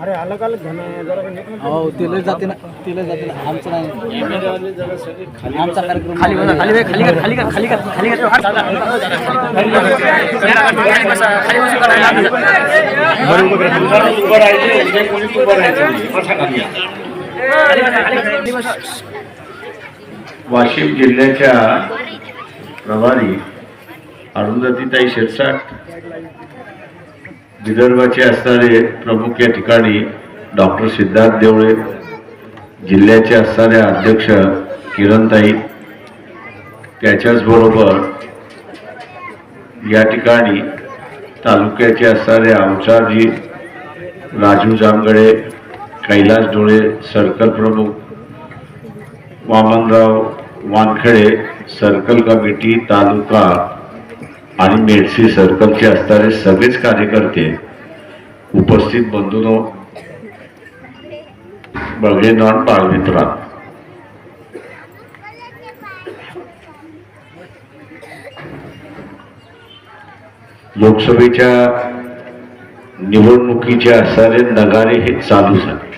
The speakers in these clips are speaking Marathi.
अरे अलग अलग. हो तिला जाते ना तिला जाते ना आमचं नाही आमचा कार्यक्रम खाली बसा, खाली बसा, खाली कर, खाली कर, खाली कर, खाली कर. हा, खाली बसा, खाली बसा, खाली बसा, करायला लागलं. तुम्हाला उभं राहायचे उद्या कोणी उभं राहायचं बसा खाली या. खाली बसा, खाली बसा, खाली बसा. वाशिम जिल्ह्याच्या प्रभारी अरुंधतीताई शिरसाट विदर्भाचे असणारे प्रमुख या ठिकाणी डॉक्टर सिद्धार्थ देवळे जिल्ह्याचे असणारे अध्यक्ष किरणताई त्याच्याचबरोबर या ठिकाणी तालुक्याचे असणारे आमचारजी राजू जामगडे कैलास डोळे सर्कल प्रमुख वामनराव वानखेडे सर्कल कमिटी तालुका आणि मेडसी सर्कलचे असणारे सगळेच कार्यकर्ते उपस्थित बंधूनो नॉन बाळमित्रा. लोकसभेच्या निवडणुकीचे असणारे नगारे हे चालू झाले.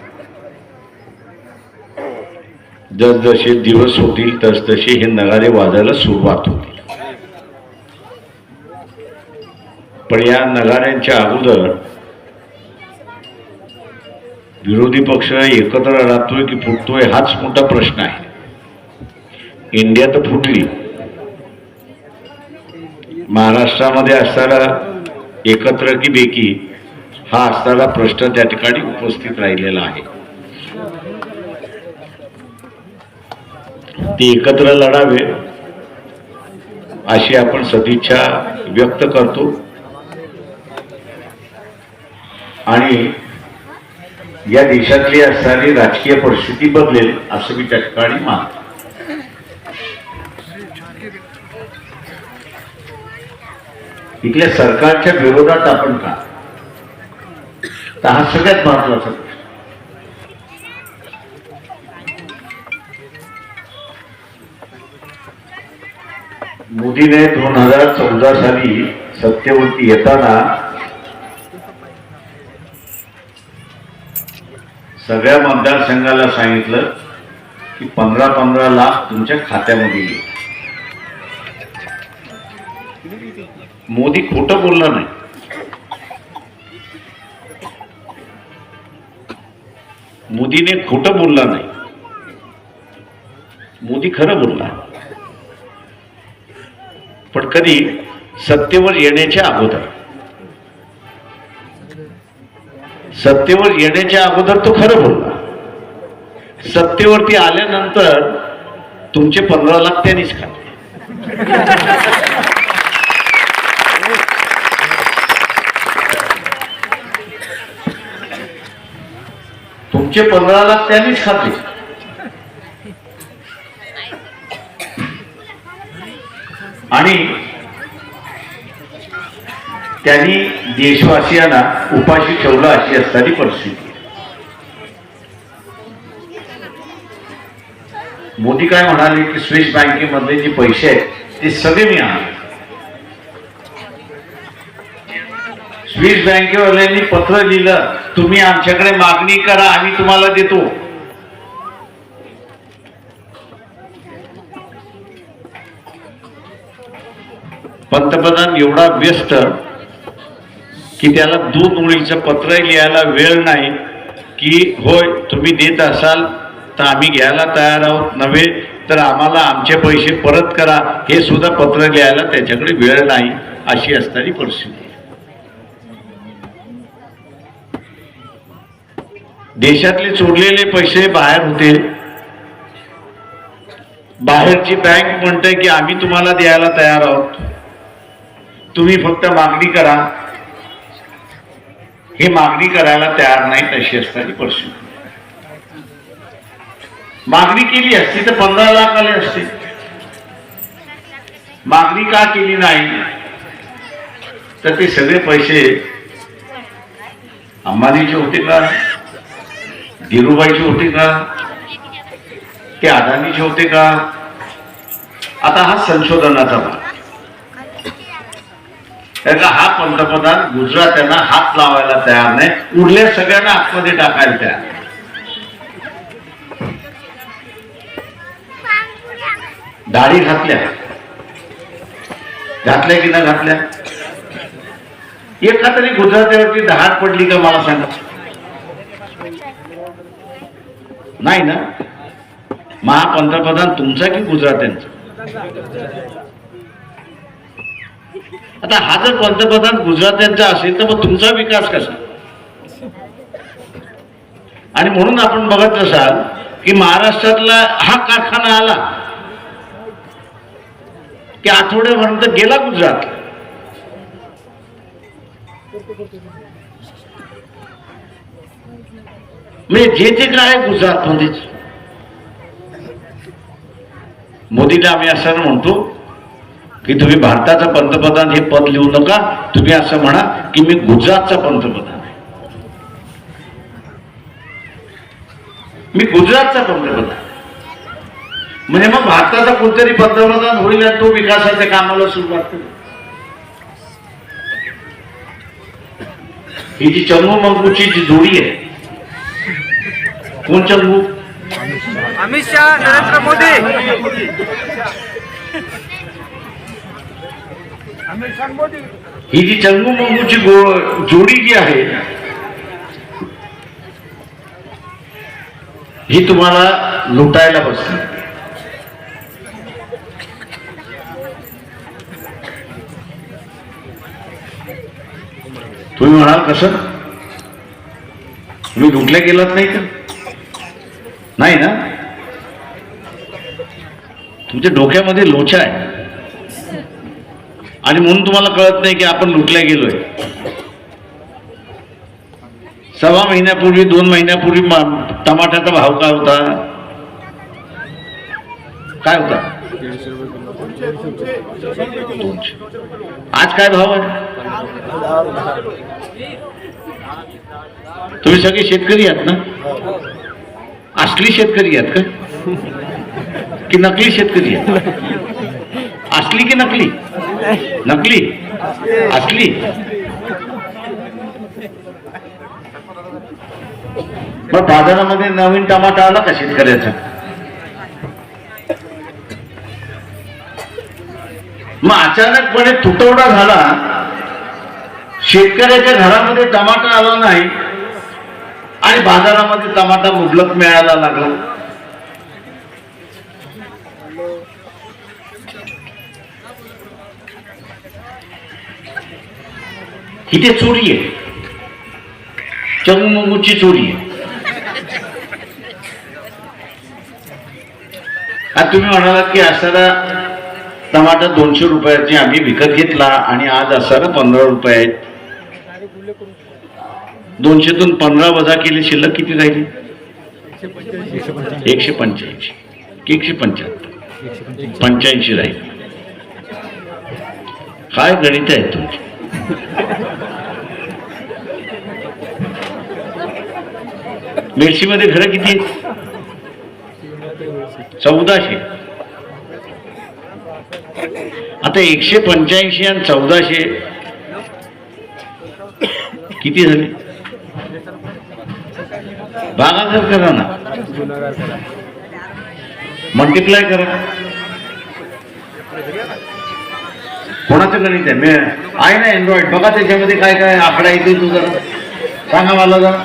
जसजसे दिवस होतील तसतसे हे नगारे वाजायला सुरुवात होती पण या नगाऱ्यांच्या अगोदर विरोधी पक्ष एकत्र राहतोय की फुटतोय हाच मोठा प्रश्न आहे. इंडिया तर फुटली. महाराष्ट्रामध्ये असणारा एकत्र की बेकी हा असणारा प्रश्न त्या ठिकाणी उपस्थित राहिलेला आहे. ते एकत्र लढावे अशी आपण सदिच्छा व्यक्त करतो. आणि या देशातली असणारी राजकीय परिस्थिती बदलेल असं मी त्या ठिकाणी मानतो. इथल्या सरकारच्या विरोधात आपण का? तर हा सगळ्यात महत्त्वाचा प्रश्न. मोदीने दोन हजार चौदा साली सत्तेवरती येताना सगळ्या मतदारसंघाला सांगितलं की पंधरा पंधरा लाख तुमच्या खात्यामध्ये येईल. मोदी खोटं बोलला नाही. मोदीने खोटं बोलला नाही. मोदी खरं बोलला पण कधी सत्तेवर येण्याच्या अगोदर सत्तेवर येण्याच्या अगोदर तो खरं बोलला. सत्तेवरती आल्यानंतर तुमचे पंधरा लाख त्यांनीच खाल्ले. तुमचे पंधरा लाख त्यांनीच खाते आणि त्यांनी देशवासियांना उपाशी ठेवलं अशी असणारी परिस्थिती. मोदी काय म्हणाले की स्विस बँकेमधले जे पैसे आहेत ते सगळे मी आणले. स्विस बँकेवाल्यांनी पत्र लिहिलं तुम्ही आमच्याकडे मागणी करा आम्ही तुम्हाला देतो. पंतप्रधान एवढा व्यस्त की त्याला दोन ओळीचं पत्र लिहायला वेळ नाही की होय तुम्ही देत असाल तर आम्ही घ्यायला तयार आहोत. नव्हे तर आम्हाला आमचे पैसे परत करा. हे सुद्धा पत्र लिहायला त्याच्याकडे वेळ नाही अशी असणारी परिस्थिती. देशातले चोरलेले पैसे बाहेर होते. बाहेरची बँक म्हणते की आम्ही तुम्हाला द्यायला तयार आहोत. तुम्ही फक्त मागणी करा. हे मागणी करायला तयार नाही तशी असणारी परिस्थिती. मागणी केली असती तर पंधरा लाख आले असते. मागणी का केली नाही? तर ते सगळे पैसे अंबानीचे होते का? धीरूबाईचे होते का? ते अदानीचे होते का? आता हा संशोधनाचा भाग. त्याचा का हा पंतप्रधान गुजरात्यांना हात लावायला तयार नाही. उरल्या सगळ्यांना आतमध्ये टाकायला तयार. दाढी घातल्या. घातल्या की ना घातल्या? एका तरी गुजरात्यावरती दहाड पडली का मला सांगा. नाही ना? महापंतप्रधान तुमचा की गुजरात्यांचा आता हा जर पंतप्रधान गुजरात्यांचा असेल तर मग तुमचा विकास कसा? आणि म्हणून आपण बघत असाल की महाराष्ट्रातला हा कारखाना आला की आठवड्यापर्यंत गेला गुजरात. म्हणजे जे जे काय आहे गुजरातमध्येच. मोदीला आम्ही असं म्हणतो की तुम्ही भारताचा पंतप्रधान हे पद लिहू नका तुम्ही असं म्हणा की मी गुजरातचा पंतप्रधान आहे. मी गुजरातचा पंतप्रधान म्हणजे मग भारताचा कोणतरी पंतप्रधान होईल आणि तो विकासाच्या कामाला सुरुवात करेल. ही जी चंगू मंगूची जी जोडी आहे कोण चंगू? अमित शहा नरेंद्र मोदी. ही जी चंगू मंगूची गो- जोडी जी आहे ही तुम्हाला लुटायला बसली. तुम्ही म्हणाल कसं? तुम्ही लुटल्या गेलात नाही का? नाही ना? तुमच्या डोक्यामध्ये लोचा आहे. आणि म्हणून तुम्हाला कळत नाही की आपण लुटल्या गेलोय. सव्वा महिन्यापूर्वी दोन महिन्यापूर्वी टमाट्याचा भाव काय होता? काय होता? आज काय भाव आहे? तुम्ही सगळे शेतकरी आहात ना? असली शेतकरी आहात का? की नकली शेतकरी आहात? असली की नकली? नकली? असली? मग बाजारामध्ये नवीन टमाटा आला का शेतकऱ्याचा? मग अचानकपणे तुटवडा झाला. शेतकऱ्याच्या घरामध्ये टमाटा आला नाही. आणि बाजारामध्ये टमाटा मुबलक मिळायला लागला. ते चोरी आहे चंगूची चोरी आहे आता तुम्ही म्हणालात की असाला टमाटर दोनशे रुपयाची आम्ही विकत घेतला आणि आज असाला पंधरा रुपये आहेत. दोनशेतून पंधरा वजा केले शिल्लक किती राहिली? एकशे पंच्याऐंशी. एकशे पंच्याहत्तर? पंच्याऐंशी राहील. काय गणित आहे तुमची? मिरचीमध्ये घरं किती आहेत? चौदाशे. आता एकशे पंच्याऐंशी आणि चौदाशे किती झाले? भागाकार करा ना. मल्टिप्लाय करा. कोणाचं गणित आहे? मी आहे ना अँड्रॉइड बघा त्याच्यामध्ये काय काय आकडा येते तू जरा. सांगा मला जरा.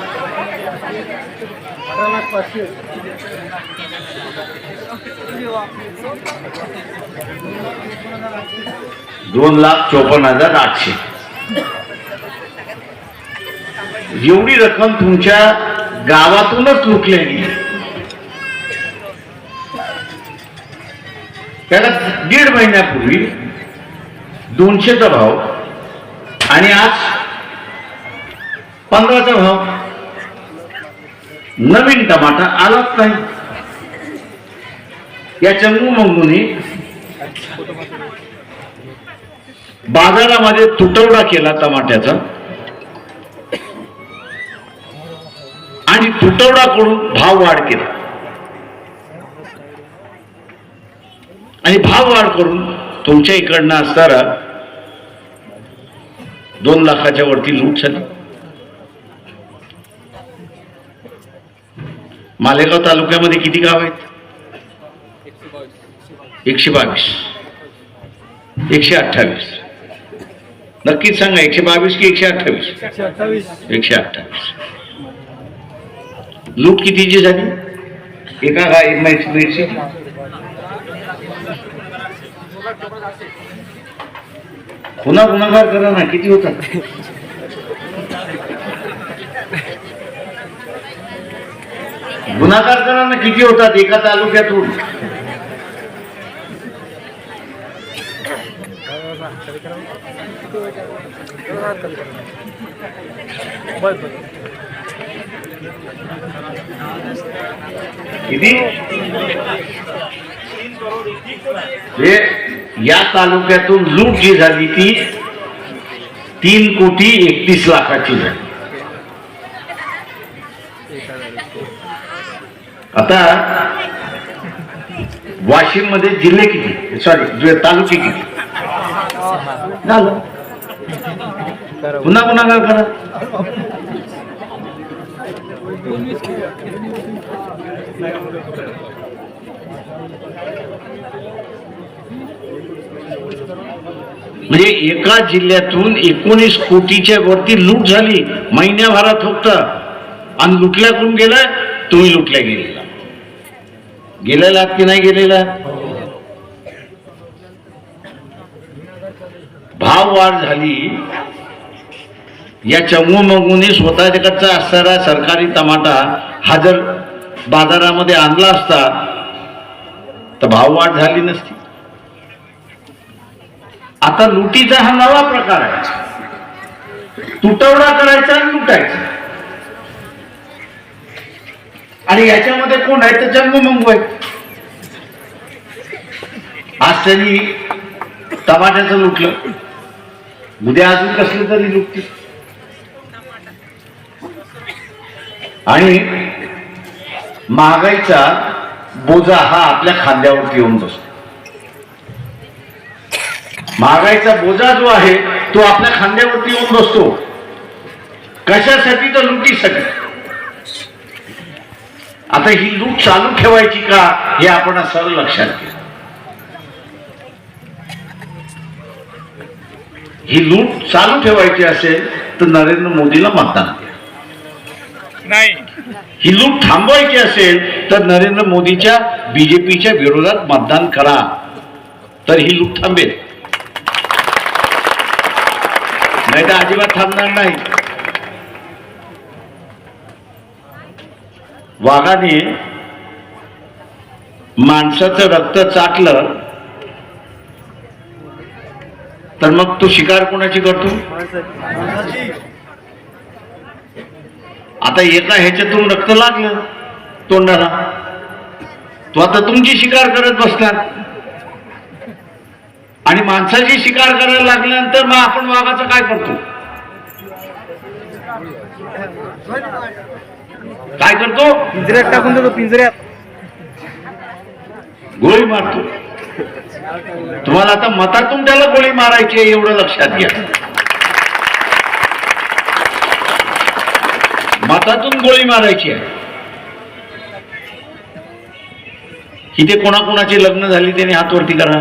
दोन लाख चोपन्न हजार आठशे. एवढी रक्कम तुमच्या गावातूनच लुटली त्याला दीड महिन्यापूर्वी दोनशेचा भाव आणि आज पंधराचा भाव. नवीन टमाटा आलाच नाही. या चंगू मंगूने बाजारामध्ये तुटवडा केला टमाट्याचा. आणि तुटवडा करून भाव वाढ केला. आणि भाव वाढ करून तुमच्या इकडनं असणारा दोन लाखाच्या वरती लूट झाली. मालेगाव तालुक्यामध्ये किती गाव आहेत? एकशे बावीस. एकशे अठ्ठावीस. नक्कीच सांगा एकशे बावीस की एकशे अठ्ठावीस? एकशे अठ्ठावीस. एकशे अठ्ठावीस लूट कितीची झाली? एका गा खुना गुणाकार गुन्हागार करा ना किती होतात? गुन्हागार करा ना किती होतात एका तालुक्यातून? किती? हे या तालुक्यातून लूट जी झाली ती, तीन कोटी एकतीस लाखाची झाली. आता वाशिम मध्ये जिल्हे किती? सॉरी तालुके किती? झालं. पुन्हा पुन्हा करा. म्हणजे एका जिल्ह्यातून एकोणीस कोटीच्या वरती लूट झाली. महिन्याभरात फक्त. आणि लुटल्या कोण गेला? तुम्ही लुटल्या गेलेला. गेलेला की नाही गेलेला? भाव वाढ झाली. या चमूमगूने स्वतःकडचा असणारा सरकारी टमाटा हा जर बाजारामध्ये आणला असता तर भाव वाढ झाली नसती. आता लुटीचा हा नवा प्रकार आहे. तुटवडा करायचा आणि लुटायचा. आणि याच्यामध्ये कोण आहे? तर जन्ममंगू आहे. आज त्यांनी टमाट्याचं लुटलं. उद्या अजून कसलं तरी लुटतील. आणि महागाईचा बोजा हा आपल्या खांद्यावरती येऊन बसतो. महागाईचा बोजा जो आहे तो आपल्या खांद्यावरती येऊन बसतो. कशासाठी तर लुटीसाठी. आता ही लूट चालू ठेवायची का हे आपण सरळ लक्षात घ्या ही लूट चालू ठेवायची असेल तर नरेंद्र मोदीला मतदान नाही. ही लूट थांबवायची असेल तर नरेंद्र मोदीच्या बीजेपीच्या विरोधात मतदान करा. तर ही लूट थांबेल. नाही तर अजिबात थांबणार नाही. वाघाने माणसाचं रक्त चाटलं तर मग तो शिकार कोणाची करतो? आता एका ह्याच्यातून रक्त लागलं तोंडाला. तो आता तुमची शिकार करत बसणार आणि माणसाची शिकार करायला लागल्यानंतर मग आपण वाघाचं काय करतो? काय करतो? पिंजऱ्यात टाकून देतो पिंजऱ्यात. गोळी मारतो. तुम्हाला आता मतातून त्याला गोळी मारायची आहे एवढं लक्षात घ्या. मतातून गोळी मारायची आहे. इथे कोणाकोणाची लग्न झाली त्याने हात वरती करा.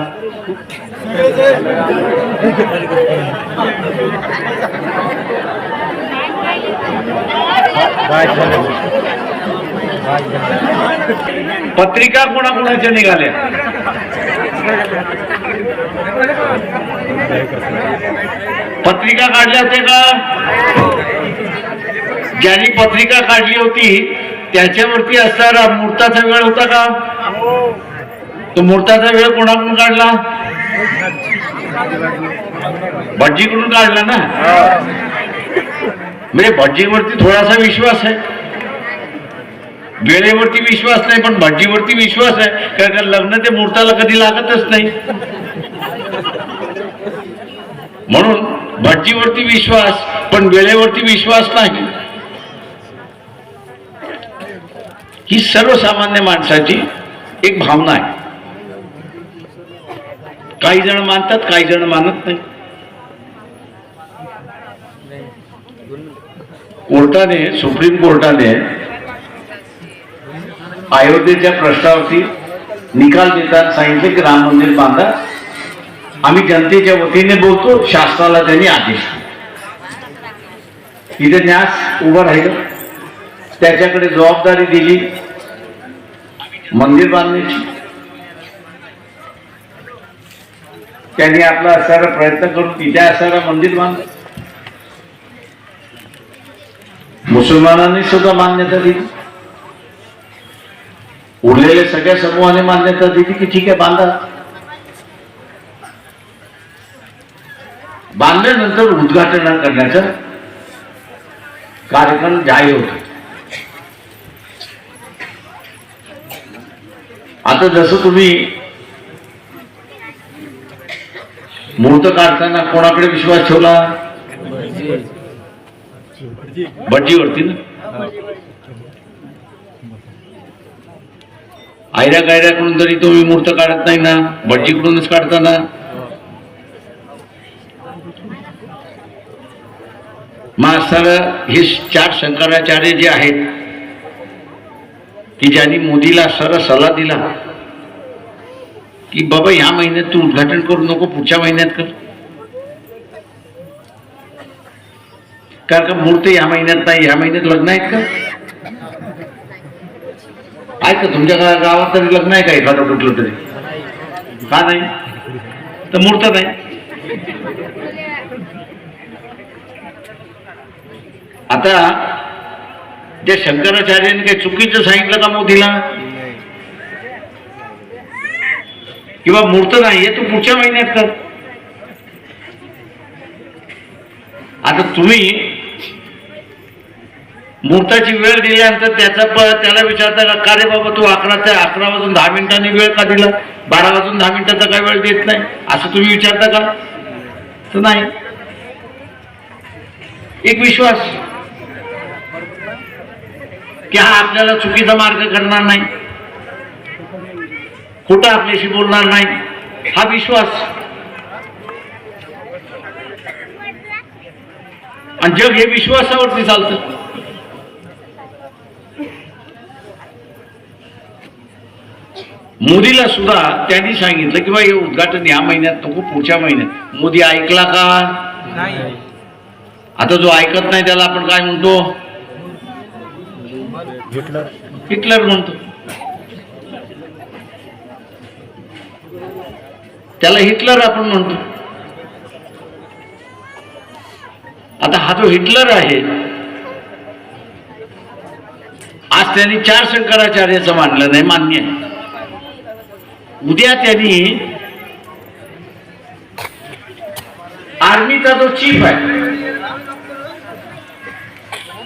पत्रिका कोणाकोणाच्या निघाल्या? पत्रिका काढल्या होत्या का? ज्यांनी पत्रिका काढली होती त्याच्यावरती असणारा मुहूर्ताचा वेळ होता का? तो मुहूर्ताचा वेळ कोणाकडून काढला? भटजीकडून काढला ना? म्हणजे भटजीवरती थोडासा विश्वास आहे. वेळेवरती विश्वास नाही पण भटजीवरती विश्वास आहे. कारण का लग्न ते मुहूर्ताला कधी लागतच नाही. म्हणून भटजीवरती विश्वास पण वेळेवरती विश्वास नाही. ही सर्वसामान्य माणसाची एक भावना आहे. काही जण मानतात काही जण मानत नाही. कोर्टाने सुप्रीम कोर्टाने अयोध्येच्या प्रश्नावरती निकाल देताना सांगितले की राम मंदिर बांधा. आम्ही जनतेच्या वतीने बोलतो शासनाला त्यांनी आदेश तिथे न्यास उभं राहिलं. त्याच्याकडे जबाबदारी दिली. मंदिर बांधण्याची. त्यांनी आपला असायला प्रयत्न करून तिथे असणारा मंदिर बांधलं. मुसलमानांनी सुद्धा मान्यता दिली. उरलेल्या सगळ्या समूहाने मान्यता दिली की ठीक आहे बांधा. बांधल्यानंतर उद्घाटन करण्याचा कार्यक्रम जाहीर होता. आता जसं तुम्ही मुहूर्त काढताना कोणाकडे विश्वास ठेवला? भटजीवरती ना? आयऱ्या गायऱ्याकडून तरी तुम्ही मूर्त काढत नाही ना भटजीकडूनच काढता ना मास्तर हे चार शंकराचार्य जे आहेत की ज्यांनी मोदीला सर सल्ला दिला की बाबा ह्या महिन्यात तू उद्घाटन करू नको पुढच्या महिन्यात कर. कारण का मूर्त या महिन्यात नाही या महिन्यात लग्न आहेत का? ऐक का तुमच्या गावात तरी लग्न आहे का एखादं कुठलं तरी? का नाही? तर मूर्त नाही. आता त्या शंकराचार्याने काही चुकीचं सांगितलं का मोदीला? किंवा मूर्त नाहीये तू पुढच्या महिन्यात कर. आता तुम्ही मुहूर्ताची वेळ दिल्यानंतर त्याचा प- त्याला विचारता का का रे बाबा तू अकरा ते अकरा वाजून दहा मिनिटांनी वेळ का दिला? बारा वाजून दहा मिनिटाचा काय वेळ देत नाही? असं तुम्ही विचारता का? तर नाही. एक विश्वास की हा आपल्याला चुकीचा मार्ग करणार नाही. खोटं आपल्याशी बोलणार नाही? हा विश्वास. आणि जग हे विश्वासावरती चालतं. मोदीला सुद्धा त्यांनी सांगितलं की बा हे उद्घाटन या महिन्यात नको पुढच्या महिन्यात. मोदी ऐकला का? आता जो ऐकत नाही त्याला आपण काय म्हणतो? हिटलर म्हणतो. त्याला हिटलर आपण म्हणतो. आता हा जो हिटलर आहे आज त्यांनी चार शंकराचार्याचं मानलं नाही मान्य. उद्या त्यांनी आर्मीचा जो चीफ आहे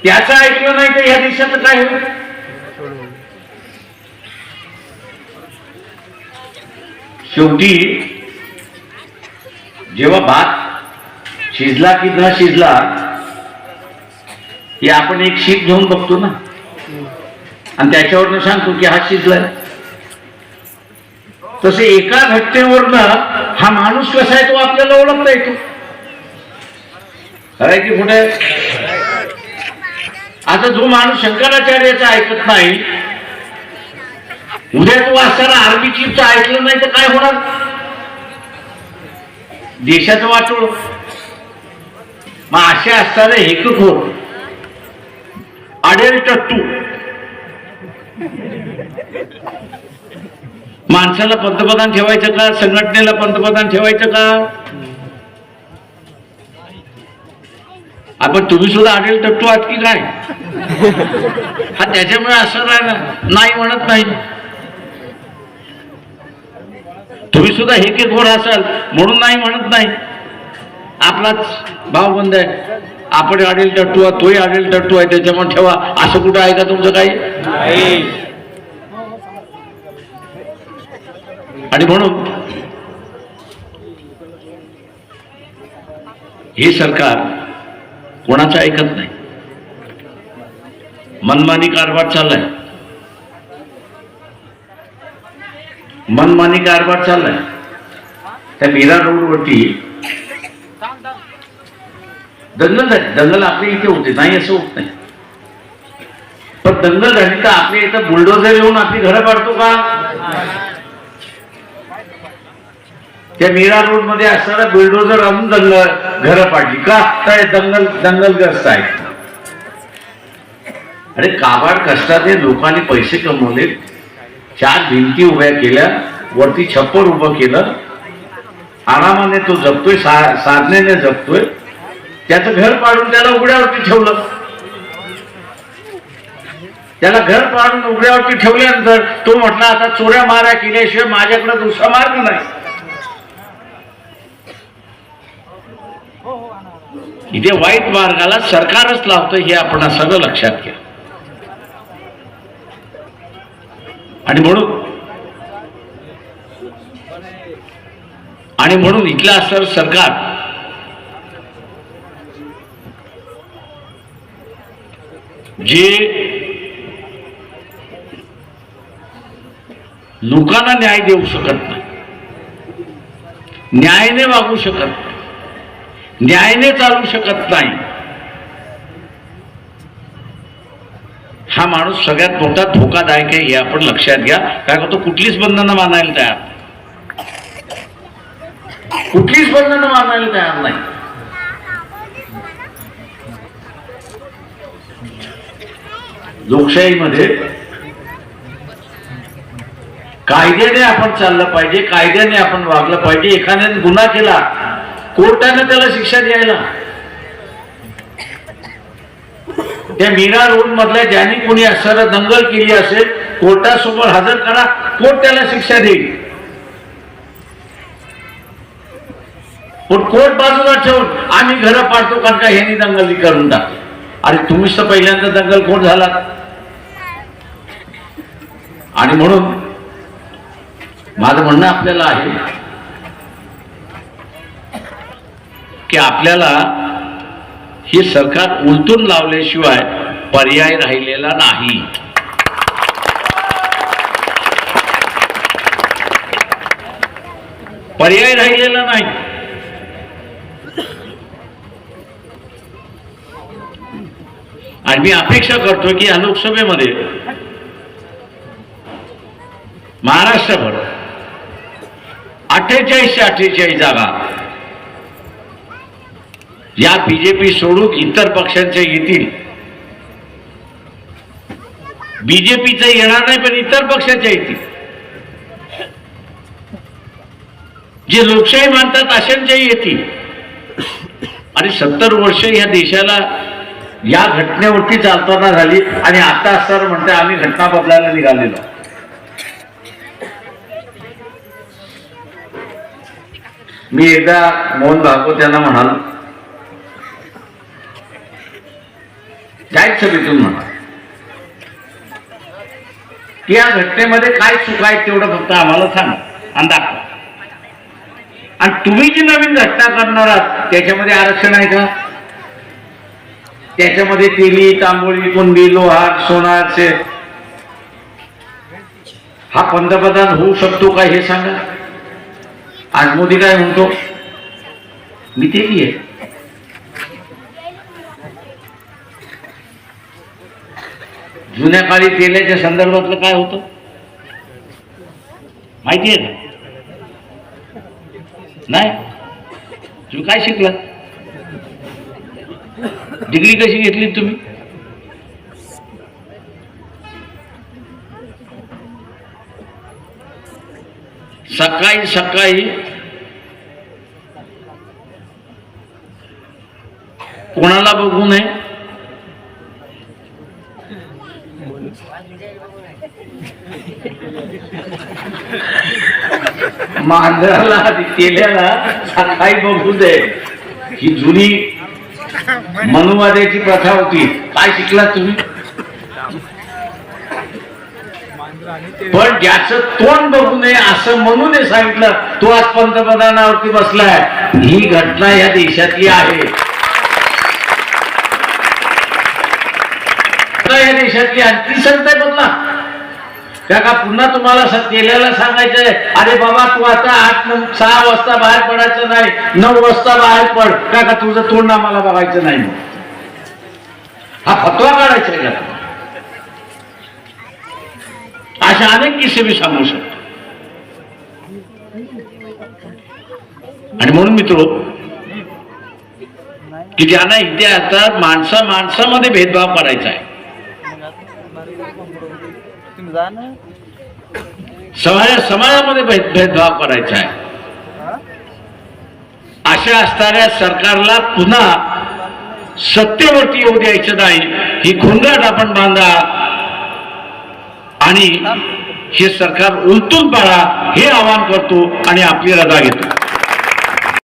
त्याचं ऐकलं नाही तर या देशाचं काय होईल? शेवटी जेव्हा भात शिजला की न शिजला हे आपण एक शीत घेऊन बघतो ना. आणि त्याच्यावरनं सांगतो की हा शिजलाय. तसे एका घटनेवरनं हा माणूस कसा आहे तो आपल्याला ओळखता येतो. खरंय की कुठे आता जो माणूस शंकराचार्याचं ऐकत नाही उद्या तो असताना आर्मी चीफचं ऐकलं नाही तर काय होणार? देशाचं वाटोळ मग असे असताना हेकखोर अडेल टट्टू माणसाला पंतप्रधान ठेवायचं का? संघटनेला पंतप्रधान ठेवायचं का? आपण तुम्ही सुद्धा अडेल टट्टू आहात की काय हा त्याच्यामुळे असं राहिला. नाही म्हणत नाही. तुम्ही सुद्धा हे की गोड असाल म्हणून नाही म्हणत नाही. आपलाच भाव बंद आहे. आपण आडेल टट्टू आहे तोही आडेल टट्टू आहे त्याच्यामुळे ठेवा. असं कुठं आहे का तुमचं काही? आणि म्हणून हे सरकार कोणाचं ऐकत नाही. मनमानी कारभार चाललाय. मनमानी कारभार चाललाय. त्या मीरा रोडवरती दंगल झाली. दंगल आपल्या इथे होते. नाही असं होत नाही. पण दंगल झाली तर आपल्या इथं बुलडोझर येऊन आपली घरं पाडतो का? त्या मीरा रोडमध्ये असणारा बुलडोझर आणून दंगल घरं पाडली. का तर दंगल दंगलग्रस्त आहेत अरे काबाड कष्टाने लोकांनी पैसे कमवले चार भिंती उभ्या केल्या वरती छप्पर उभं केलं. आरामाने तो जगतोय सा- साधनेने जगतोय त्याचं घर पाडून त्याला उघड्यावरती ठेवलं. त्याला घर पाडून उघड्यावरती ठेवल्यानंतर तो म्हटला आता चोऱ्या माऱ्या केल्याशिवाय माझ्याकडे दुसरा मार्ग नाही. इथे वाईट मार्गाला सरकारच लावतं हे आपण सगळं लक्षात घ्या. आणि म्हणून आणि म्हणून इथलं सर सरकार जे लोकांना न्याय देऊ शकत नाही न्यायाने वागू शकत नाही न्यायाने चालू शकत नाही हा माणूस सगळ्यात मोठा धोकादायक आहे हे आपण लक्षात घ्या. काय करतो? कुठलीच बंधनं मानायला तयार नाही. कुठलीच बंधनं मानायला तयार नाही. लोकशाहीमध्ये कायद्याने आपण चाललं पाहिजे कायद्याने आपण वागलं पाहिजे. एखाद्याने गुन्हा केला कोर्टाने त्याला शिक्षा द्यायला. त्या मीरा रोड मधल्या ज्यांनी कोणी असं दंगल केली असेल कोर्टासमोर हजर करा कोर्ट त्याला शिक्षा देईल. पण कोर्ट बाजूला ठेवून आम्ही घरं पाडतो कारण का ह्यांनी दंगली करून टाकतो अरे तुम्हीच तर पहिल्यांदा दंगल कोण झाला? आणि म्हणून माझं म्हणणं आपल्याला आहे की आपल्याला हे सरकार उलटून लावल्याशिवाय पर्याय राहिलेला नाही. पर्याय राहिलेला नाही. आणि मी अपेक्षा करतो की या लोकसभेमध्ये महाराष्ट्रभर अठ्ठेचाळीसशे अठ्ठेचाळीस जागा या बीजेपी सोडून इतर पक्षांच्या येतील. बीजेपीचं येणार नाही पण इतर पक्षाच्या येतील. जे लोकशाही मानतात अशांच्याही येतील. आणि सत्तर वर्ष या देशाला या घटनेवरती चालताना झाली आणि आता सर म्हणते आम्ही घटना बदलायला निघालेलो. मी एकदा मोहन भागवत यांना म्हणाल त्याच छबीतून म्हणा. की या घटनेमध्ये काय चुक आहे तेवढं फक्त आम्हाला सांगा आणि दाखवा. आणि तुम्ही जी नवीन घटना करणार आहात त्याच्यामध्ये आरक्षण आहे का? त्याच्यामध्ये तेली तांबोळी कुंडी लोहार सोनार सोनारचे हा पंतप्रधान होऊ शकतो का हे सांगा? आज मोदी काय म्हणतो? मी तेली आहे. जुन्या काळी तेलाच्या संदर्भातलं काय होतं? माहिती आहे का? नाही? तुम्ही काय शिकला? डिग्री कशी घेतली तुम्ही? सकाळी सकाळी कोणाला बघू नये? मांजराला केल्याला सकाळी बघू दे. ही जुनी मनुवाद्याची प्रथा होती. काय शिकला तुम्ही? पण ज्याचं तोंड बघू नये असं म्हणून सांगितलं. तो आज पंतप्रधानावरती बसलाय. ही घटना या देशातली आहे. या देशातली आणखी संत आहे बदला काका पुन्हा तुम्हाला स- सांगायचंय अरे बाबा तू आता आठ सहा वाजता बाहेर पडायचं नाही नऊ वाजता बाहेर पड का तुझं तोंड आम्हाला बघायचं नाही हा फतवा काढायचा आहे का? अशा अनेक किस्से मी सांगू शकतो. आणि म्हणून मित्र की ज्यांना इथे आता माणसा माणसामध्ये भेदभाव करायचा आहे तुम्ही जा ना समाजा समाजामध्ये भेद- भेदभाव करायचा आहे. अशा असणाऱ्या सरकारला पुन्हा सत्तेवरती येऊ द्यायचं नाही. ही खुंगाट आपण बांधा आणि हे सरकार उलटून पाडा हे आवाहन करतो आणि आपली रजा घेतो.